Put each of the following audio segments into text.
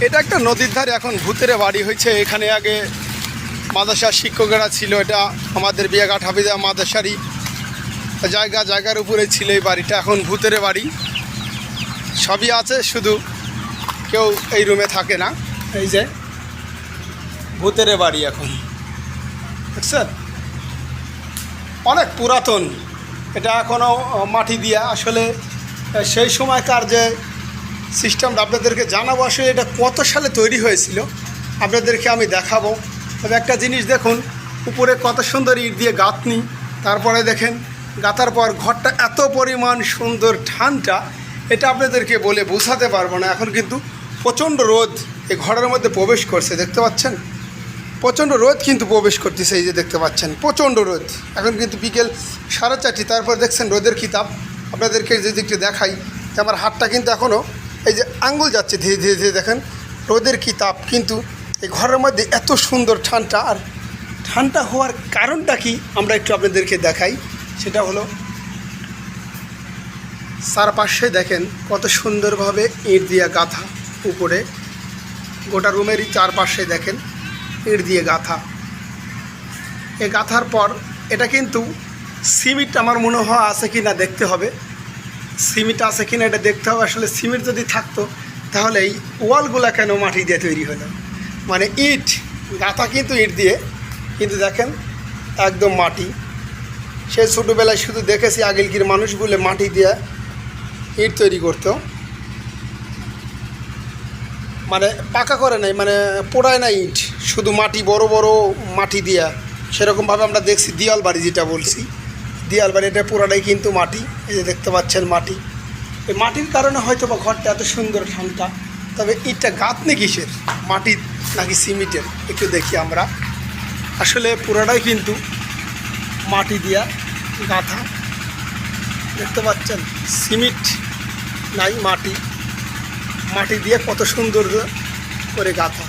এটা একটা নদীর ধারে এখন ভূতেরে বাড়ি হয়েছে। এখানে আগে মাদ্রাসার শিক্ষকেরা ছিল এটা আমাদের বিয়াঘাট হাফিজা মাদ্রাসারই জায়গা জায়গার উপরে ছিল এই বাড়িটা। এখন ভূতেরে বাড়ি। সবই আছে শুধু কেউ এই রুমে থাকে না। এই যে ভূতেরে বাড়ি এখন। বুঝছেন অনেক পুরাতন। এটা এখনও মাটি দিয়া। আসলে সেই সময়কার যে সিস্টেমটা আপনাদেরকে জানাব আসলে এটা কত সালে তৈরি হয়েছিল। আপনাদেরকে আমি দেখাবো। তবে একটা জিনিস দেখুন, উপরে কত সুন্দর ইট দিয়ে গাঁথনি, তারপরে দেখেন, গাঁথার পর ঘরটা এত পরিমাণ সুন্দর ঠানটা এটা আপনাদেরকে বলে বোঝাতে পারব না। এখন কিন্তু প্রচণ্ড রোদ এই ঘরের মধ্যে প্রবেশ করছে, দেখতে পাচ্ছেন? প্রচণ্ড রোদ কিন্তু প্রবেশ করতেছে, এই যে দেখতে পাচ্ছেন, প্রচণ্ড রোদ। এখন কিন্তু বিকেল সাড়ে চারটি, তারপর দেখছেন রোদের কিতাব। আপনাদেরকে যদি একটু দেখাই, যে আমার হাতটা কিন্তু এখনও এই যে আঙ্গুল যাচ্ছে ধীরে ধীরে ধীরে দেখেন, রোদের কিতাব কিন্তু এই ঘরের মধ্যে এত সুন্দর ঠান্ডা, আর ঠান্ডা হওয়ার কারণটা কি আমরা একটু আপনাদেরকে দেখাই, সেটা হলো চারপাশে দেখেন কত সুন্দরভাবে ইট দিয়া গাঁথা উপরে, গোটা রুমেরই চারপাশে দেখেন ইট দিয়ে গাঁথা। এ গাঁথার পর এটা কিন্তু সিমিট আমার মনে হয় আছে কি না দেখতে হবে। সিমিট আছে কি না এটা দেখতে হবে। আসলে সিমিট যদি থাকতো, তাহলে এই ওয়ালগুলা কেন মাটি দিয়ে তৈরি হলো? মানে ইট, গাঁথা কিন্তু ইট দিয়ে, কিন্তু দেখেন একদম মাটি। সে ছোটোবেলায় শুধু দেখেছি আগেলকির মানুষগুলো মাটি দিয়ে ইট তৈরি করতো। মানে পাকা করে নাই মানে পোড়ায় না ইট। শুধু মাটি, বড় বড় মাটি দিয়া। সেরকমভাবে আমরা দেখছি দিয়াল বাড়ি যেটা বলছি। দিয়াল বাড়ি এটা পুরাটাই কিন্তু মাটি, এই যে দেখতে পাচ্ছেন মাটি। এই মাটির কারণে হয়তো বা ঘরটা এত সুন্দর ঠান্ডা, তবে ইটটা গাঁথনি কিসের? মাটির নাকি সিমেন্টের? একটু দেখি আমরা। আসলে পুরাটাই কিন্তু মাটি দিয়া গাঁথা। দেখতে পাচ্ছেন, সিমেন্ট নাই, মাটি। মাটি দিয়ে কত সুন্দর করে গাঁথা।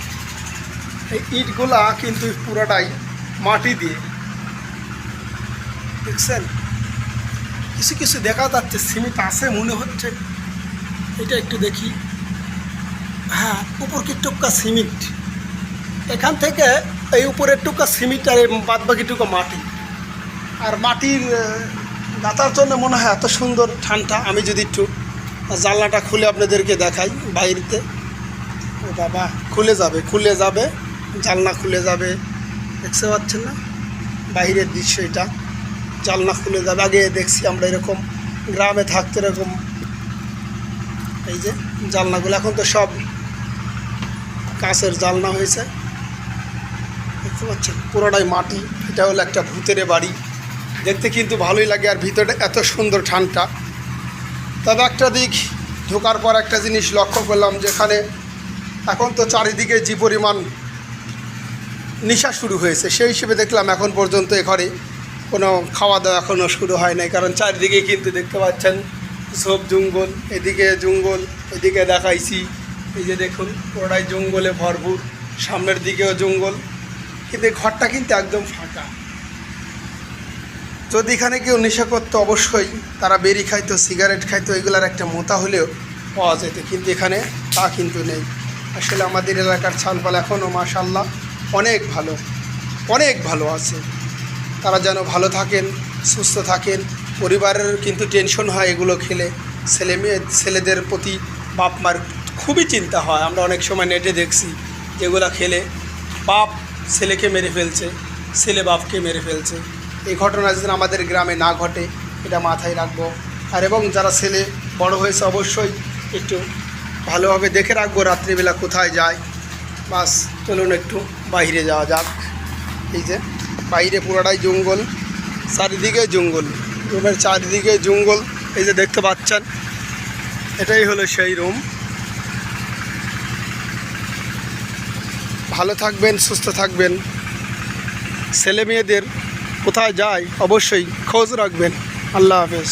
এই ইটগুলা কিন্তু পুরোটাই মাটি দিয়ে। দেখছেন কিছু কিছু দেখা যাচ্ছে সিমেন্ট আছে মনে হচ্ছে। এটা একটু দেখি। হ্যাঁ উপর কি টুকা সিমেন্ট এখান থেকে এই উপরের টুকা সিমেন্ট আর বাদ বাকি টুকা মাটি। আর মাটির গাঁথার জন্য মনে হয় এত সুন্দর ঠান্ডা। আমি যদি একটু জানলাটা খুলে আপনাদেরকে দেখাই বাইরেতে। ও বাবা, খুলে যাবে খুলে যাবে। জানলা খুলে যাবে। দেখতে পাচ্ছেন না? বাইরের দৃশ্য এটা। জানলা খুলে যাবে। আগে দেখছি আমরা এরকম গ্রামে থাকতে এরকম। এই যে জানলাগুলো, এখন তো সব কাঁচের জানলা হয়েছে। দেখতে পাচ্ছেন, পুরোটাই মাটি। এটা হলো একটা ভূতের বাড়ি। দেখতে কিন্তু ভালোই লাগে, আর ভিতরে এত সুন্দর ঠান্ডা। তবে একটা দিক ঢোকার পর একটা জিনিস লক্ষ্য করলাম, যেখানে এখন তো চারিদিকে যে পরিমাণ নেশা শুরু হয়েছে, সেই হিসেবে দেখলাম এখন পর্যন্ত এ ঘরে কোনো খাওয়া দাওয়া এখনও শুরু হয় নাই, কারণ চারিদিকে কিন্তু দেখতে পাচ্ছেন সব জঙ্গল, এদিকে জঙ্গল, এদিকে দেখাইছি। এই যে দেখুন, পুরোটাই জঙ্গলে ভরপুর, সামনের দিকেও জঙ্গল, কিন্তু ঘরটা কিন্তু একদম ফাঁকা। যদি এখানে কেউ নেশা করতো, অবশ্যই তারা বেরি খাইতো, সিগারেট খাইতো, এগুলার একটা মোতা হলেও পাওয়া যেত, কিন্তু এখানে তা কিন্তু নেই। আসলে আমাদের এলাকার ছালপাল এখনও মাশাল্লাহ অনেক ভালো অনেক ভালো আছে। তারা যেন ভালো থাকেন, সুস্থ থাকেন। পরিবারের কিন্তু টেনশন হয় এগুলো খেলে। ছেলে মেয়ে, ছেলেদের প্রতি বাপ মার খুবই চিন্তা হয়। আমরা অনেক সময় নেটে দেখছি যেগুলো খেলে বাপ ছেলেকে মেরে ফেলছে, ছেলে বাপকে মেরে ফেলছে। এই ঘটনা যেন আমাদের গ্রামে না ঘটে, এটা মাথায় রাখব। আর এবং যারা ছেলে বড় হয়েছে, অবশ্যই একটু ভালোভাবে দেখে রাখব রাত্রিবেলা কোথায় যায়। বাস, চলুন একটু বাইরে যাওয়া যাক। এই যে বাইরে পুরোটাই জঙ্গল, চারিদিকে জঙ্গল। রুমের চারিদিকে জঙ্গল, এই যে দেখতে পাচ্ছেন, এটাই হলো সেই রুম ভালো থাকবেন, সুস্থ থাকবেন। ছেলে মেয়েদের কোথায় যায়, অবশ্যই খোঁজ রাখবেন। আল্লাহ হাফেজ।